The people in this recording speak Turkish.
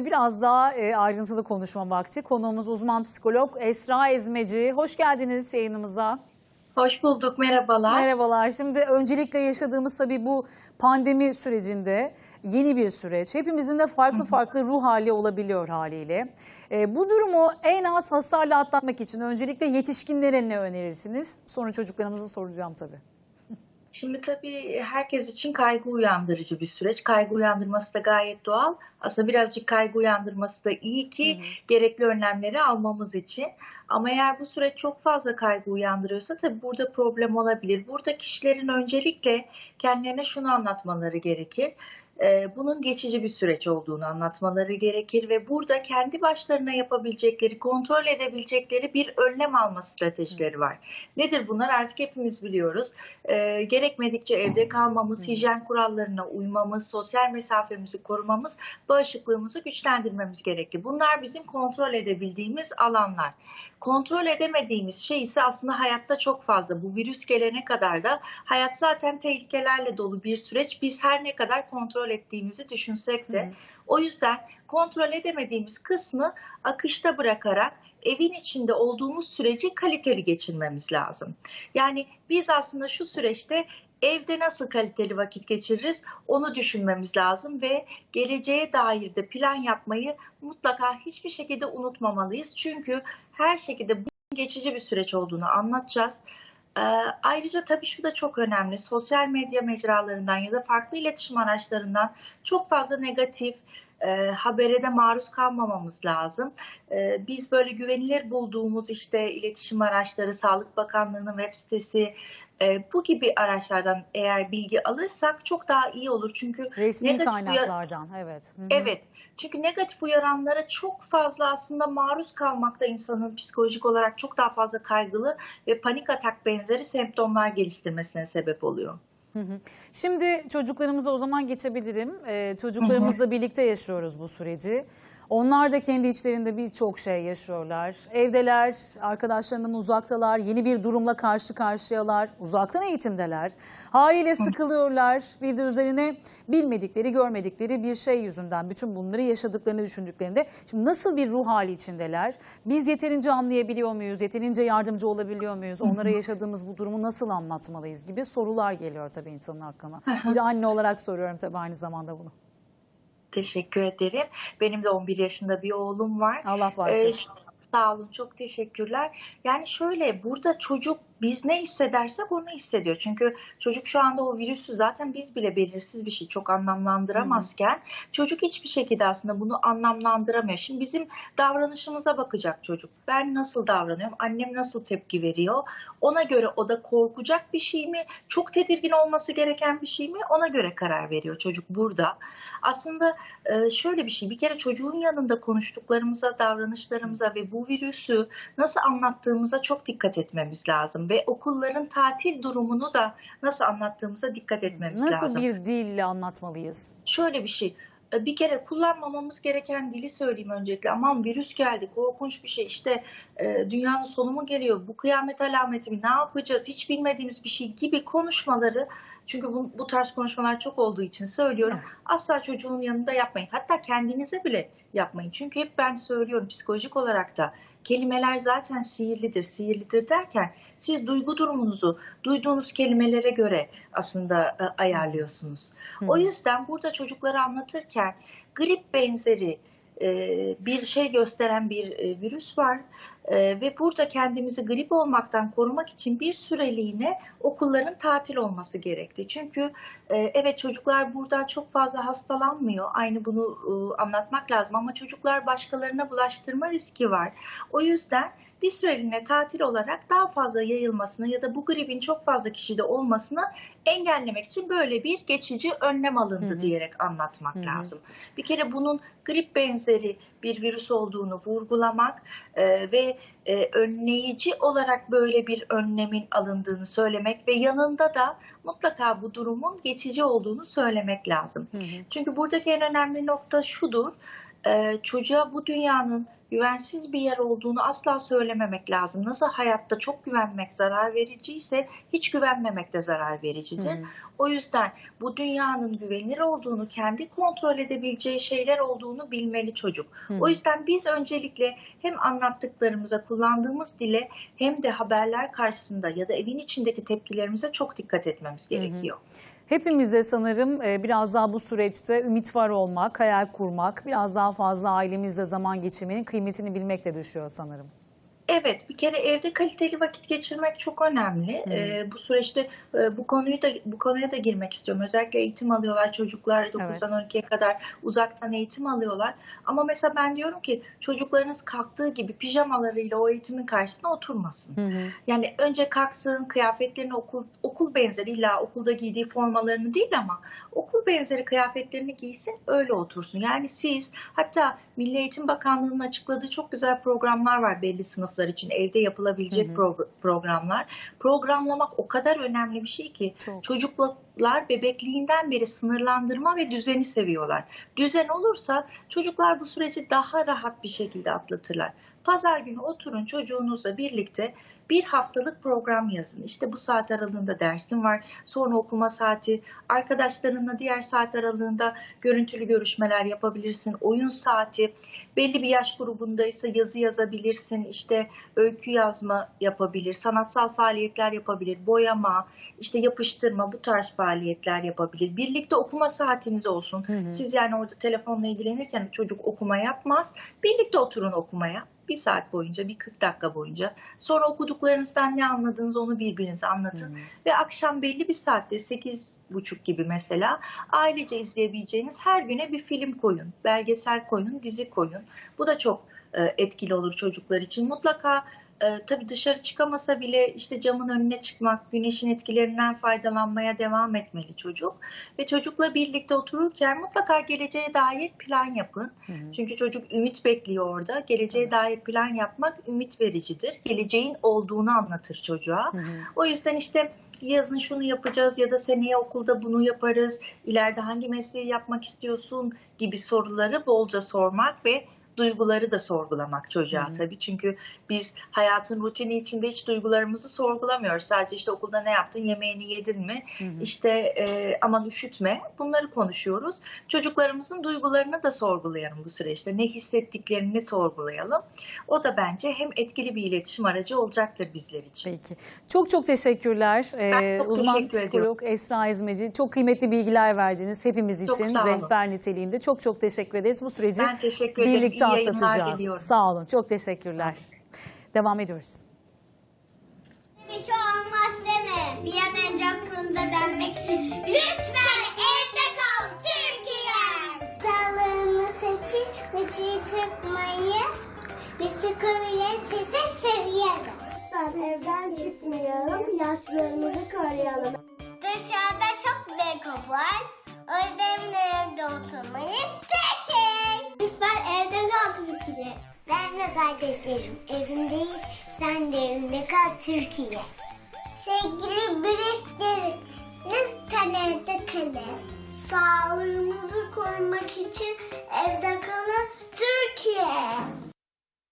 Biraz daha e, ayrıntılı konuşma vakti. Konuğumuz uzman psikolog Esra Ezmeci. Hoş geldiniz yayınımıza. Hoş bulduk, merhabalar. Merhabalar. Şimdi öncelikle yaşadığımız tabii bu pandemi sürecinde yeni bir süreç. Hepimizin de farklı farklı ruh hali olabiliyor haliyle. E, bu durumu en az hasarla atlatmak için öncelikle yetişkinlere ne önerirsiniz? Sonra çocuklarımızı soracağım tabii. Şimdi tabii herkes için kaygı uyandırıcı bir süreç. Kaygı uyandırması da gayet doğal. Aslında birazcık kaygı uyandırması da iyi ki gerekli önlemleri almamız için. Ama eğer bu süreç çok fazla kaygı uyandırıyorsa tabii burada problem olabilir. Burada kişilerin öncelikle kendilerine şunu anlatmaları gerekir. Ee, Bunun geçici bir süreç olduğunu anlatmaları gerekir ve burada kendi başlarına yapabilecekleri, kontrol edebilecekleri bir önlem alma stratejileri var. Nedir bunlar? Artık hepimiz biliyoruz. Ee, gerekmedikçe evde kalmamız, hijyen kurallarına uymamız, sosyal mesafemizi korumamız, bağışıklığımızı güçlendirmemiz gerekli. Bunlar bizim kontrol edebildiğimiz alanlar. Kontrol edemediğimiz şey ise aslında hayatta çok fazla. Bu virüs gelene kadar da hayat zaten tehlikelerle dolu bir süreç. Biz her ne kadar kontrol ettiğimizi düşünsek de. Hı. O yüzden kontrol edemediğimiz kısmı akışta bırakarak evin içinde olduğumuz süreci kaliteli geçirmemiz lazım. Yani biz aslında şu süreçte evde nasıl kaliteli vakit geçiririz onu düşünmemiz lazım ve geleceğe dair de plan yapmayı mutlaka hiçbir şekilde unutmamalıyız. Çünkü her şekilde bu geçici bir süreç olduğunu anlatacağız. Ee, ayrıca tabii şu da çok önemli. Sosyal medya mecralarından ya da farklı iletişim araçlarından çok fazla negatif e, habere de maruz kalmamamız lazım. E, biz böyle güvenilir bulduğumuz işte iletişim araçları, Sağlık Bakanlığı'nın web sitesi, e, bu gibi araçlardan eğer bilgi alırsak çok daha iyi olur. Çünkü Resmi negatif kaynaklardan evet. Hı hı. Evet. Çünkü negatif uyaranlara çok fazla aslında maruz kalmakta insanın psikolojik olarak çok daha fazla kaygılı ve panik atak benzeri semptomlar geliştirmesine sebep oluyor. Şimdi çocuklarımıza o zaman geçebilirim. Ee, çocuklarımızla birlikte yaşıyoruz bu süreci. Onlar da kendi içlerinde birçok şey yaşıyorlar. Evdeler, arkadaşlarından uzaktalar, yeni bir durumla karşı karşıyalar, uzaktan eğitimdeler. Haliyle sıkılıyorlar. Bir de üzerine bilmedikleri, görmedikleri bir şey yüzünden bütün bunları yaşadıklarını düşündüklerinde şimdi nasıl bir ruh hali içindeler? Biz yeterince anlayabiliyor muyuz? Yeterince yardımcı olabiliyor muyuz? Onlara yaşadığımız bu durumu nasıl anlatmalıyız gibi sorular geliyor tabii insanın aklına. Bir anne olarak soruyorum tabii aynı zamanda bunu. Teşekkür ederim. Benim de 11 yaşında bir oğlum var. Allah Ee, bağışlasın. sağ olun, çok teşekkürler. Yani şöyle, burada çocuk biz ne hissedersek onu hissediyor. Çünkü çocuk şu anda o virüsü zaten biz bile belirsiz bir şey çok anlamlandıramazken çocuk hiçbir şekilde aslında bunu anlamlandıramıyor. Şimdi bizim davranışımıza bakacak çocuk. Ben nasıl davranıyorum? Annem nasıl tepki veriyor? Ona göre o da korkacak bir şey mi? Çok tedirgin olması gereken bir şey mi? Ona göre karar veriyor çocuk burada. Aslında e, şöyle bir şey. Bir kere çocuğun yanında konuştuklarımıza, davranışlarımıza ve bu virüsü nasıl anlattığımıza çok dikkat etmemiz lazım ve okulların tatil durumunu da nasıl anlattığımıza dikkat etmemiz Nasıl lazım. bir dille anlatmalıyız? Şöyle bir şey. e, Bir kere kullanmamamız gereken dili söyleyeyim öncelikle. Aman virüs geldi, korkunç bir şey. İşte e, dünyanın sonu mu geliyor? Bu kıyamet alameti mi? Ne yapacağız? Hiç bilmediğimiz bir şey gibi konuşmaları. Çünkü bu, bu tarz konuşmalar çok olduğu için söylüyorum. Asla çocuğun yanında yapmayın. Hatta kendinize bile yapmayın. Çünkü hep ben söylüyorum psikolojik olarak da kelimeler zaten sihirlidir. Sihirlidir derken siz duygu durumunuzu duyduğunuz kelimelere göre aslında e, ayarlıyorsunuz. O yüzden burada çocuklara anlatırken grip benzeri e, bir şey gösteren bir e, virüs var E, ve burada kendimizi grip olmaktan korumak için bir süreliğine okulların tatil olması gerekti. Çünkü e, evet çocuklar burada çok fazla hastalanmıyor. Aynı bunu e, anlatmak lazım ama çocuklar başkalarına bulaştırma riski var. O yüzden bir süreliğine tatil olarak daha fazla yayılmasını ya da bu gripin çok fazla kişide olmasını engellemek için böyle bir geçici önlem alındı Hı hı. diyerek anlatmak Hı hı. lazım. Bir kere bunun grip benzeri bir virüs olduğunu vurgulamak e, ve e, önleyici olarak böyle bir önlemin alındığını söylemek ve yanında da mutlaka bu durumun geçici olduğunu söylemek lazım. Hı hı. Çünkü buradaki en önemli nokta şudur. E, çocuğa bu dünyanın güvensiz bir yer olduğunu asla söylememek lazım. Nasıl hayatta çok güvenmek zarar vericiyse hiç güvenmemek de zarar vericidir. Hı. O yüzden bu dünyanın güvenilir olduğunu, kendi kontrol edebileceği şeyler olduğunu bilmeli çocuk. Hı. O yüzden biz öncelikle hem anlattıklarımıza, kullandığımız dile hem de haberler karşısında ya da evin içindeki tepkilerimize çok dikkat etmemiz gerekiyor. Hepimize sanırım e, biraz daha bu süreçte ümit var olmak, hayal kurmak, biraz daha fazla ailemizle zaman geçirmenin kıymetini bilmek de düşüyor sanırım. Evet, bir kere evde kaliteli vakit geçirmek çok önemli. Hı. Ee, bu süreçte e, bu konuyu da bu konuya da girmek istiyorum. Özellikle eğitim alıyorlar çocuklar 9'dan 12'ye kadar uzaktan eğitim alıyorlar. Ama mesela ben diyorum ki çocuklarınız kalktığı gibi pijamalarıyla o eğitimin karşısına oturmasın. Hı. Yani önce kalksın, kıyafetlerini okul okul benzeri illa okulda giydiği formalarını değil ama okul benzeri kıyafetlerini giysin, öyle otursun. Yani siz hatta Milli Eğitim Bakanlığı'nın açıkladığı çok güzel programlar var belli sınıflar için evde yapılabilecek Hı hı. pro- programlar. Programlamak o kadar önemli bir şey ki Çok. çocuklar bebekliğinden beri sınırlandırma ve düzeni seviyorlar. Düzen olursa çocuklar bu süreci daha rahat bir şekilde atlatırlar. Pazar günü oturun çocuğunuzla birlikte bir haftalık program yazın. İşte bu saat aralığında dersin var, sonra okuma saati, arkadaşlarınla diğer saat aralığında görüntülü görüşmeler yapabilirsin, oyun saati, belli bir yaş grubundaysa yazı yazabilirsin, işte öykü yazma yapabilir, sanatsal faaliyetler yapabilir, boyama, işte yapıştırma bu tarz faaliyetler yapabilir. Birlikte okuma saatiniz olsun. Hı hı. Siz yani orada telefonla ilgilenirken çocuk okuma yapmaz. Birlikte oturun okumaya. Bir saat boyunca, bir 40 dakika boyunca. Sonra okuduklarınızdan ne anladınız onu birbirinize anlatın. Hı. Ve akşam belli bir saatte 8.30 gibi mesela ailece izleyebileceğiniz her güne bir film koyun. Belgesel koyun, dizi koyun. Bu da çok e, etkili olur çocuklar için. Mutlaka e, tabii dışarı çıkamasa bile işte camın önüne çıkmak, güneşin etkilerinden faydalanmaya devam etmeli çocuk. Ve çocukla birlikte otururken mutlaka geleceğe dair plan yapın. Hı hı. Çünkü çocuk ümit bekliyor orada. Geleceğe dair plan yapmak ümit vericidir. Geleceğin olduğunu anlatır çocuğa. Hı hı. O yüzden işte yazın şunu yapacağız ya da seneye okulda bunu yaparız. İleride hangi mesleği yapmak istiyorsun gibi soruları bolca sormak ve duyguları da sorgulamak çocuğa Hı hı. tabii. Çünkü biz hayatın rutini içinde hiç duygularımızı sorgulamıyoruz. Sadece işte okulda ne yaptın, yemeğini yedin mi, Hı hı. işte e, aman üşütme bunları konuşuyoruz. Çocuklarımızın duygularını da sorgulayalım bu süreçte. Ne hissettiklerini sorgulayalım. O da bence hem etkili bir iletişim aracı olacaktır bizler için. Peki. Çok çok teşekkürler. Ee, çok uzman teşekkür psikolog Esra İzmeci. Çok kıymetli bilgiler verdiniz hepimiz Çok için. sağ olun. Rehber niteliğinde. Çok çok teşekkür ederiz. Bu süreci Ben teşekkür ederim. İyi atlatacağız. diliyorum. Sağ olun. Çok teşekkürler. Devam ediyoruz. Bir şey olmaz deme. Bir an önce aklımıza dönmek için. Lütfen evde kal Türkiye. Sağlığını seçin ve çiğ çıkmayı. Bisikletle size seviyorum. Lütfen evden çıkmayalım, yaşlarımızı koruyalım. Dışarıda çok beko var. Öğretmenimle evde oturmayı isterim. Lütfen evde kal Türkiye. Ben de kardeşlerim evimdeyiz. Sen de evinde kal Türkiye. Sevgili büyüklerimiz tanede kalın. Sağlığımızı korumak için evde kalın Türkiye.